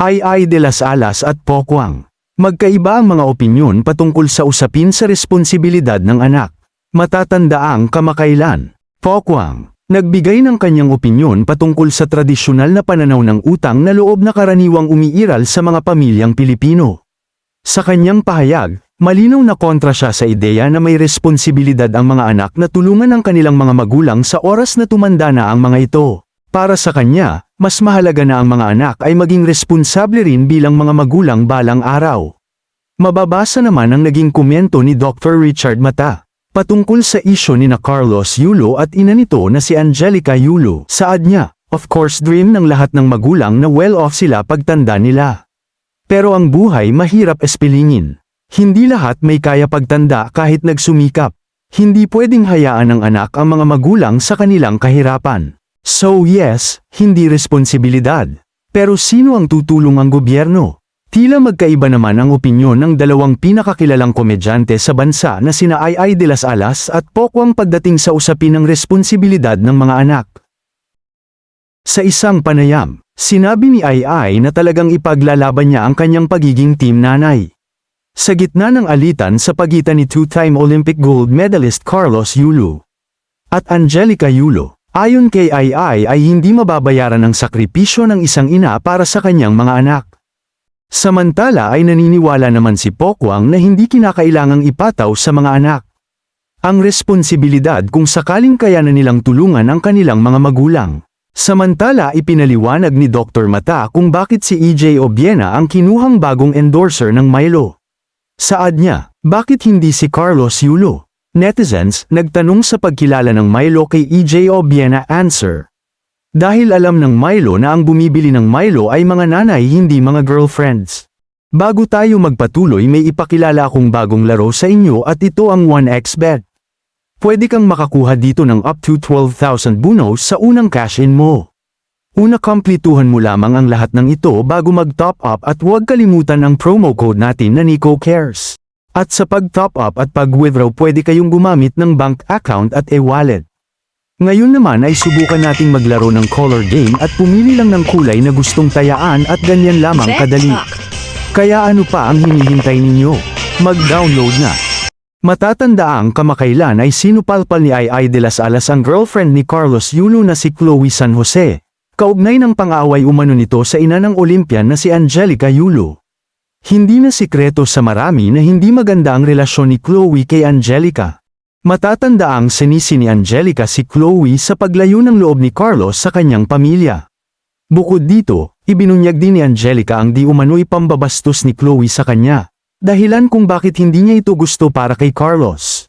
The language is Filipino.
Ay Ay de las Alas at Pokwang. Magkaiba ang mga opinyon patungkol sa usapin sa responsibilidad ng anak. Matatanda ang kamakailan. Pokwang, nagbigay ng kanyang opinyon patungkol sa tradisyonal na pananaw ng utang na loob na karaniwang umiiral sa mga pamilyang Pilipino. Sa kanyang pahayag, malinaw na kontra siya sa ideya na may responsibilidad ang mga anak na tulungan ang kanilang mga magulang sa oras na tumanda na ang mga ito. Para sa kanya, mas mahalaga na ang mga anak ay maging responsable rin bilang mga magulang balang araw. Mababasa naman ang naging komento ni Dr. Richard Mata. Patungkol sa isyo ni na Carlos Yulo at ina nito na si Angelica Yulo. Saad niya, of course dream ng lahat ng magulang na well-off sila pagtanda nila. Pero ang buhay mahirap espilingin. Hindi lahat may kaya pagtanda kahit nagsumikap. Hindi pwedeng hayaan ng anak ang mga magulang sa kanilang kahirapan. So yes, hindi responsibilidad. Pero sino ang tutulong ang gobyerno? Tila magkaiba naman ang opinyon ng dalawang pinakakilalang komedyante sa bansa na sina Ay Ay de las Alas at Pokwang pagdating sa usapin ng responsibilidad ng mga anak. Sa isang panayam, sinabi ni Ay Ay na talagang ipaglalaban niya ang kanyang pagiging team nanay. Sa gitna ng alitan sa pagitan ni two-time Olympic gold medalist Carlos Yulo at Angelica Yulo, ayon kay Ay Ay ay hindi mababayaran ang sakripisyo ng isang ina para sa kanyang mga anak. Samantala ay naniniwala naman si Pokwang na hindi kinakailangang ipataw sa mga anak. Ang responsibilidad kung sakaling kaya na nilang tulungan ang kanilang mga magulang. Samantala ipinaliwanag ni Dr. Mata kung bakit si EJ Obiena ang kinuhang bagong endorser ng Milo. Saad niya, bakit hindi si Carlos Yulo? Netizens, nagtanong sa pagkilala ng Milo kay EJ Obiena answer. Dahil alam ng Milo na ang bumibili ng Milo ay mga nanay hindi mga girlfriends. Bago tayo magpatuloy may ipakilala akong bagong laro sa inyo at ito ang 1xbet. Pwede kang makakuha dito ng up to 12,000 bonus sa unang cash-in mo. Una komplituhan mo lamang ang lahat ng ito bago mag-top up at huwag kalimutan ang promo code natin na Nico Cares. At sa pag-top up at pag-withdraw pwede kayong gumamit ng bank account at e-wallet. Ngayon naman ay subukan nating maglaro ng color game at pumili lang ng kulay na gustong tayaan at ganyan lamang kadali. Kaya ano pa ang hinihintay ninyo? Mag-download na. Matatanda ang kamakailan ay sinupalpal ni Ay de las Alas ang girlfriend ni Carlos Yulo na si Chloe San Jose. Kaugnay ng pang-away umano nito sa ina ng Olympian na si Angelica Yulo. Hindi na sikreto sa marami na hindi maganda ang relasyon ni Chloe kay Angelica. Matatanda ang sinisi ni Angelica si Chloe sa paglayo ng loob ni Carlos sa kanyang pamilya. Bukod dito, ibinunyag din ni Angelica ang di umano'y pambabastos ni Chloe sa kanya. Dahilan kung bakit hindi niya ito gusto para kay Carlos.